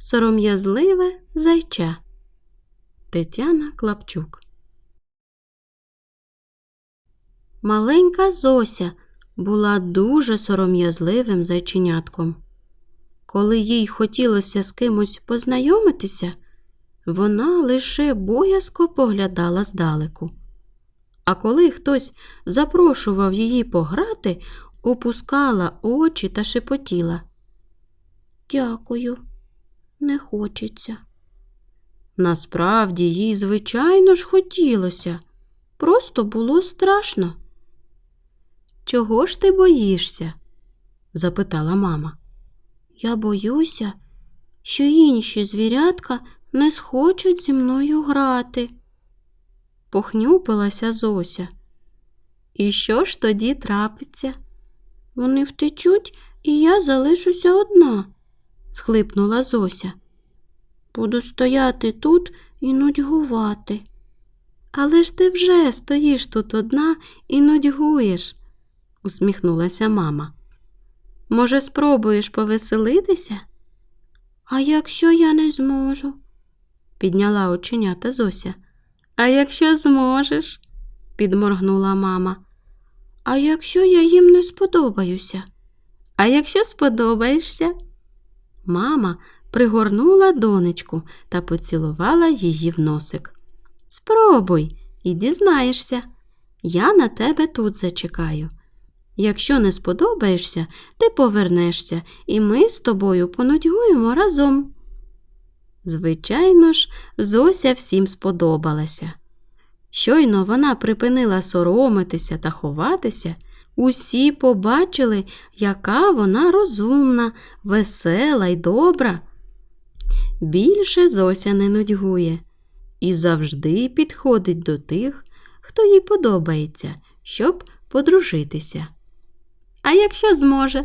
Сором'язливе зайча. Тетяна Клапчук. Маленька Зося була дуже сором'язливим зайченятком. Коли їй хотілося з кимось познайомитися, вона лише боязко поглядала здалеку. А коли хтось запрошував її пограти, опускала очі та шепотіла. Дякую, не хочеться. Насправді їй, звичайно ж, хотілося, просто було страшно. Чого ж ти боїшся? запитала мама. Я боюся, що інші звірятка не схочуть зі мною грати. Похнюпилася Зося. І що ж тоді трапиться? Вони втечуть, і я залишуся одна, схлипнула Зося. Буду стояти тут і нудьгувати. Але ж ти вже стоїш тут одна і нудьгуєш, усміхнулася мама. Може, спробуєш повеселитися? А якщо я не зможу? підняла оченята Зося. А якщо зможеш? підморгнула мама. А якщо я їм не сподобаюся? А якщо сподобаєшся? Мама пригорнула донечку та поцілувала її в носик. Спробуй і дізнаєшся. Я на тебе тут зачекаю. Якщо не сподобаєшся, ти повернешся, і ми з тобою понудьгуємо разом. Звичайно ж, Зося всім сподобалася. Щойно вона припинила соромитися та ховатися, усі побачили, яка вона розумна, весела й добра. Більше Зося не нудьгує і завжди підходить до тих, хто їй подобається, щоб подружитися. А якщо зможе?